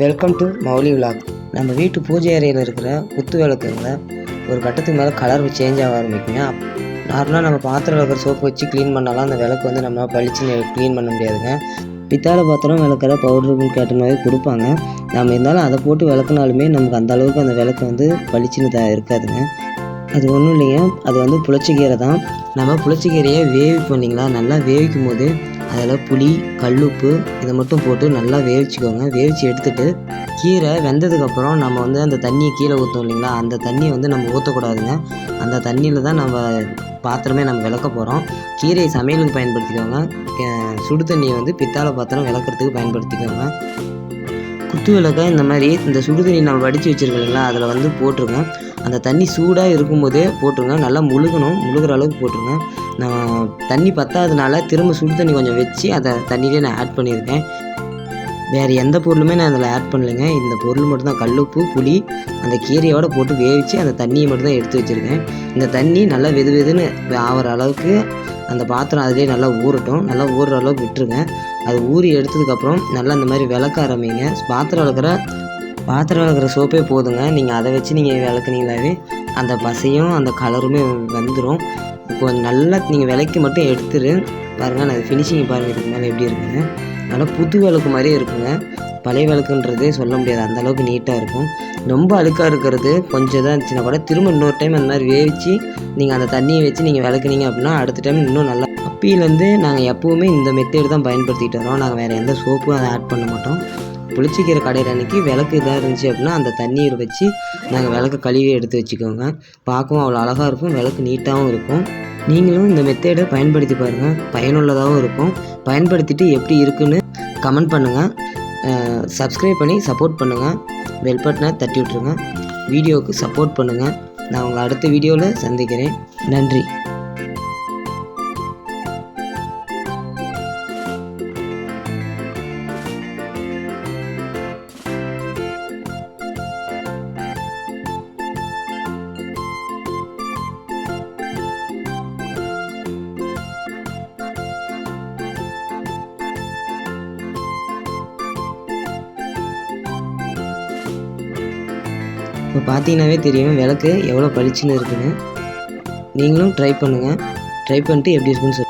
Welcome to Mouli vlog நம்ம வீட்டு பூஜை அறையில் இருக்கிற குத்து விளக்குங்க ஒரு கட்டத்துக்கு மேலே கலர் சேஞ்ச் ஆக ஆரம்பிக்குங்க நார்மலாக நம்ம பாத்திரம் விளக்குற சோப்பு வச்சு க்ளீன் பண்ணாலும் அந்த விளக்கு வந்து நம்ம பளிச்சு க்ளீன் பண்ண முடியாதுங்க. பித்தாளை பாத்திரம் விளக்குற பவுடருக்குன்னு கேட்ட மாதிரி கொடுப்பாங்க. நம்ம இருந்தாலும் அதை போட்டு விளக்குனாலுமே நமக்கு அந்த அளவுக்கு அந்த விளக்கு வந்து பளிச்சுன்னு தான் இருக்காதுங்க. அது ஒன்றும் இல்லைங்க. அது வந்து புளிச்சக்கீரை தான். நம்ம புளிச்சக்கீரையை வேவிப்போம் இல்லைங்களா நல்லா வேவிக்கும் போது அதில் புளி கல்லுப்பு இதை மட்டும் போட்டு நல்லா வேவிச்சுக்கோங்க. வேவிச்சு எடுத்துட்டு கீரை வெந்ததுக்கப்புறம் நம்ம வந்து அந்த தண்ணியை கீழே ஊற்றோம் இல்லைங்களா? அந்த தண்ணியை வந்து நம்ம ஊற்றக்கூடாதுங்க அந்த தண்ணியில் தான் நம்ம பாத்திரமே நம்ம விளக்க போகிறோம் கீரையை சமையலுக்கு பயன்படுத்திக்கோங்க. சுடு தண்ணியை வந்து பித்தாளை பாத்திரம் விளக்குறதுக்கு பயன்படுத்திக்கோங்க. குத்து விளக்க இந்த மாதிரி இந்த சுடு தண்ணி நம்ம வடித்து வச்சுருக்கோம் இல்லைங்களா? அதில் வந்து போட்டுருங்க. அந்த தண்ணி சூடாக இருக்கும்போதே போட்டுருங்க. நல்லா முழுகணும். முழுகிற அளவுக்கு போட்டுருங்க. நான் தண்ணி பத்தாததுனால திரும்ப சுடு தண்ணி கொஞ்சம் வச்சு அதை தண்ணியிலே நான் ஆட் பண்ணியிருக்கேன். வேறு எந்த பொருளுமே நான் அதில் ஆட் பண்ணலைங்க. இந்த பொருள் மட்டும்தான். கல்லுப்பு புளி அந்த கீரையோடு போட்டு வேவிச்சு அந்த தண்ணியை மட்டும்தான் எடுத்து வச்சுருக்கேன். இந்த தண்ணி நல்லா வெது வெதுன்னு ஆகிற அளவுக்கு அந்த பாத்திரம் அதிலே நல்லா ஊறட்டும். நல்லா ஊறுற அளவுக்கு விட்டுருங்க. அது ஊறி எடுத்ததுக்கப்புறம் நல்லா இந்த மாதிரி விளக்க ஆரம்பிங்க. பாத்திரம் விளக்குற பாத்திரம் விளக்குற சோப்பே போதுங்க. நீங்கள் அதை வச்சு நீங்கள் விளக்குனீங்களாவே அந்த பசையும் அந்த கலருமே வந்துடும் கொஞ்சம் நல்லா நீங்கள் விளக்கி மட்டும் எடுத்துரு. பாருங்கள் நான் ஃபினிஷிங் பாருங்கள் இதுக்கு மேலே எப்படி இருக்குங்க நல்லா புது விளக்கு மாதிரியே இருக்குங்க. பழைய விளக்குன்றதே சொல்ல முடியாது. அந்த அளவுக்கு நீட்டாக இருக்கும். ரொம்ப அழுக்காக இருக்கிறது. கொஞ்சம் தான் இருந்துச்சுன்னா கூட திரும்ப இன்னொரு டைம் அந்த மாதிரி வேவிச்சு நீங்கள் அந்த தண்ணியை வச்சு நீங்கள் விளக்குனீங்க அப்படின்னா அடுத்த டைம் இன்னும் நல்லா அப்பீலேருந்து நாங்கள் எப்போவுமே இந்த மெத்தேடு தான் பயன்படுத்திட்டு வரோம். நாங்கள் வேறு எந்த சோப்பும் அதை ஆட் பண்ண மாட்டோம். புளிச்சிக்கிற கடையில் அன்றைக்கி விளக்கு இதாக இருந்துச்சு அப்படின்னா அந்த தண்ணீர் வச்சு நாங்கள் விளக்கு கழுவி எடுத்து வச்சுக்கோங்க பார்க்கவும் அவ்வளோ அழகாக இருக்கும். விளக்கு நீட்டாகவும் இருக்கும். நீங்களும் இந்த மெத்தேடை பயன்படுத்தி பாருங்கள் பயனுள்ளதாகவும் இருக்கும். பயன்படுத்திட்டு எப்படி இருக்குன்னு கமெண்ட் பண்ணுங்கள் சப்ஸ்கிரைப் பண்ணி சப்போர்ட் பண்ணுங்கள் பெல் பட்டனை தட்டி விட்ருங்க வீடியோவுக்கு சப்போர்ட் பண்ணுங்கள் நான் உங்களை அடுத்த வீடியோவில் சந்திக்கிறேன். நன்றி. இப்போ பார்த்தீங்கன்னாவே தெரியும் விளக்கு எவ்வளோ பளிச்சுன்னு இருக்குன்னு. நீங்களும் ட்ரை பண்ணுங்கள் ட்ரை பண்ணிட்டு எப்படி இருக்குன்னு சொல்லுங்கள்